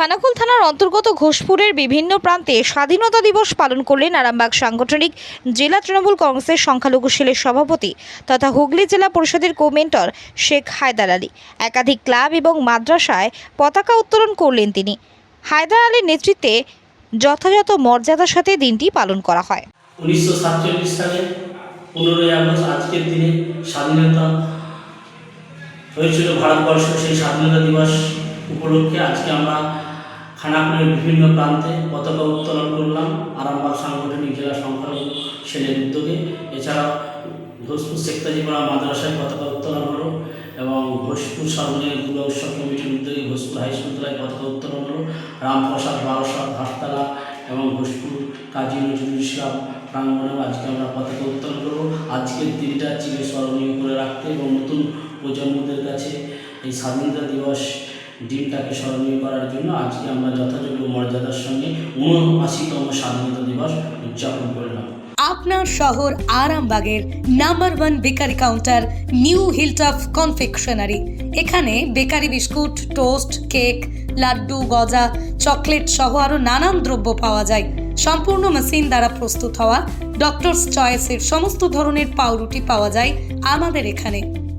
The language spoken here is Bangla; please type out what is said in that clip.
খানাকুল থানার অন্তর্গত ঘোষপুরের বিভিন্ন প্রান্তে স্বাধীনতা দিবস পালন করলেন আরামবাগ সাংগঠনিক জেলা তৃণমূল কংগ্রেসের সংখ্যালঘু সেলের সভাপতি তথা হুগলি জেলা পরিষদের কোমেন্টর শেখ হায়দার আলী। একাধিক ক্লাব এবং মাদ্রাসায় পতাকা উত্তোলন করলেন তিনি। হায়দার আলীর নেতৃত্বে যথাযথ মর্যাদার সাথে দিনটি পালন করা হয়। উনিশশো সাতচল্লিশ সালে পনেরোই আগস্ট আজকের দিনে স্বাধীনতা হয়েছিল ভারতবর্ষ সেই স্বাধীনতা দিবস উপলক্ষে আজকে আমরা খানাকুলের বিভিন্ন প্রান্তে পতাকা উত্তোলন করলাম, আরামবাগ সাংগঠনিক জেলা সংখ্যালঘু সেলের উদ্যোগে। এছাড়াও ঘোষপুর শেখতাজিপাড়া মাদ্রাসায় পতাকা উত্তোলন হলো এবং ঘোষপুর সর্বজনীন দুর্গা উৎসব কমিটির উদ্যোগে ঘোষপুর হাই পতাকা উত্তোলন হলো। রামপ্রসাদ বারোসাদ হাসতলা এবং ঘোষপুর কাজী নজরুল ইসলাম প্রাঙ্গণেও আজকে আমরা পতাকা উত্তোলন করব। আজকের দিনটা চিরস্মরণীয় করে রাখতে এবং নতুন প্রজন্মদের কাছে এই স্বাধীনতা দিবস দিনটাকে স্মরণীয় করার জন্য আজকে আমরা যথাযোগ্য মর্যাদার সঙ্গে উনআশিতম স্বাধীনতা দিবস উদযাপন করলাম। আপনার শহর আরামবাগের number one bakery counter new hilltop confectionery. এখানে bakery biscuit, toast, cake, laddoo, গজা, চকলেট সহ আরও নানান দ্রব্য পাওয়া যায়। সম্পূর্ণ মেশিন দ্বারা প্রস্তুত হওয়া ডক্টরস চয়েসের সমস্ত ধরনের পাউরুটি পাওয়া যায় আমাদের এখানে।